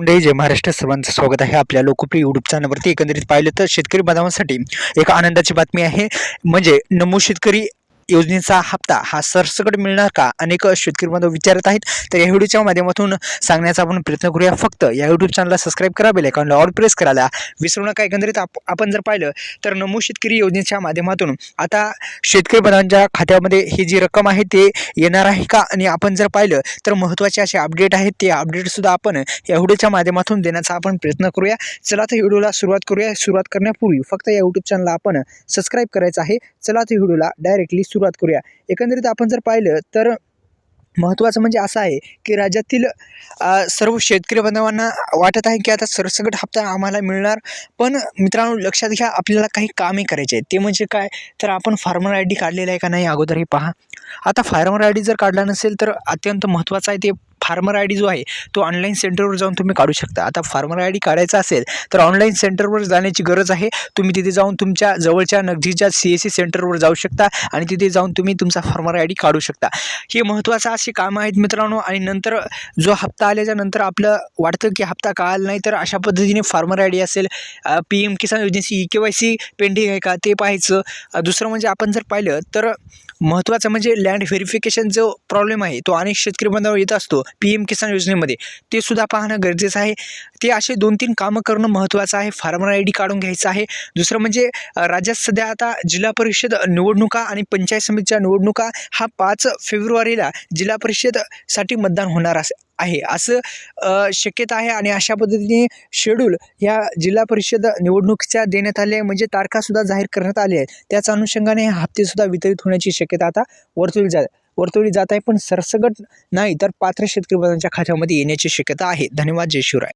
मंडळी जय महाराष्ट्र. सर्वांचं स्वागत आहे आपल्या लोकप्रिय युट्यूब चॅनलवरती एकंदरीत पाहिलं तर शेतकरी बांधवांसाठी एक आनंदाची बातमी आहे. म्हणजे नमो शेतकरी योजनेचा हप्ता हा सरसकट मिळणार का? अनेक शेतकरी बांधव विचारत आहेत. तर या व्हिडिओच्या माध्यमातून सांगण्याचा आपण प्रयत्न करूया. फक्त या युट्यूब चॅनलला सबस्क्राईब करा बेल अकाउंटला ऑल प्रेस करायला विसरू नका. एकंदरीत आप आपण जर पाहिलं तर नमो शेतकरी योजनेच्या माध्यमातून आता शेतकरी बांधवांच्या खात्यामध्ये ही जी रक्कम आहे ते येणार आहे का? आणि आपण जर पाहिलं तर महत्त्वाचे असे अपडेट आहेत. ते अपडेटसुद्धा आपण या व्हिडिओच्या माध्यमातून देण्याचा आपण प्रयत्न करूया. चला तर व्हिडिओला सुरुवात करूया. सुरुवात करण्यापूर्वी फक्त या यूट्यूब चॅनलला आपण सबस्क्राईब करायचं आहे. चला तर व्हिडिओला डायरेक्टली सुरुवात करूया. एकंदरीत आपण जर पाहिलं तर महत्त्वाचं म्हणजे असं आहे की राज्यातील सर्व शेतकरी बांधवांना वाटत आहे की आता सरसकट हप्ता आम्हाला मिळणार पण मित्रांनो लक्षात घ्या आपल्याला काही कामे करायचे आहेत. ते म्हणजे काय? तर आपण फार्मर आय डी काढलेला आहे का नाही अगोदर हे पहा. आता फार्मर आय डी जर काढला नसेल तर अत्यंत महत्त्वाचं आहे ते फार्मर आय डी जो आहे तो ऑनलाईन सेंटरवर जाऊन तुम्ही काढू शकता. आता फार्मर आय डी काढायचा असेल तर ऑनलाईन सेंटरवर जाण्याची गरज आहे. तुम्ही तिथे जाऊन तुमच्या जवळच्या नगदीच्या सी एस सी सेंटरवर जाऊ शकता आणि तिथे जाऊन तुम्ही तुमचा फार्मर आय डी काढू शकता. हे महत्त्वाचं असे कामं आहेत मित्रांनो आणि नंतर जो हप्ता आल्याच्यानंतर आपलं वाटतं की हप्ता कळाला नाही तर अशा पद्धतीने फार्मर आय डी असेल पी एम किसान योजनेची E K Y C pending आहे का ते पाहायचं. दुसरं म्हणजे आपण जर पाहिलं तर महत्त्वाचं म्हणजे लँड व्हेरिफिकेशन जो प्रॉब्लेम आहे तो अनेक शेतकरी बांधव येत असतो. पी एम किसान योजनेमध्ये. ते सुद्धा पाहणं गरजेचं आहे. ते असे दोन तीन कामं करणं महत्त्वाचं आहे. फार्मर आय डी काढून घ्यायचं आहे. दुसरं म्हणजे राज्यात सध्या आता जिल्हा परिषद निवडणुका आणि पंचायत समितीच्या निवडणुका हा पाच फेब्रुवारीला जिल्हा परिषदसाठी मतदान होणार अस आहे. असं शक्यता आहे आणि अशा पद्धतीने शेड्यूल ह्या जिल्हा परिषद निवडणुकीच्या देण्यात आले आहे. म्हणजे तारखासुद्धा जाहीर करण्यात आले आहेत. त्याच अनुषंगाने हे हप्तेसुद्धा वितरित होण्याची शक्यता आता वर्तवली जात वर्तवली जात आहे पण सरसकट नाही तर पात्र शेतकरी बांधवांच्या खात्यामध्ये येण्याची शक्यता आहे. धन्यवाद जय शिवराय.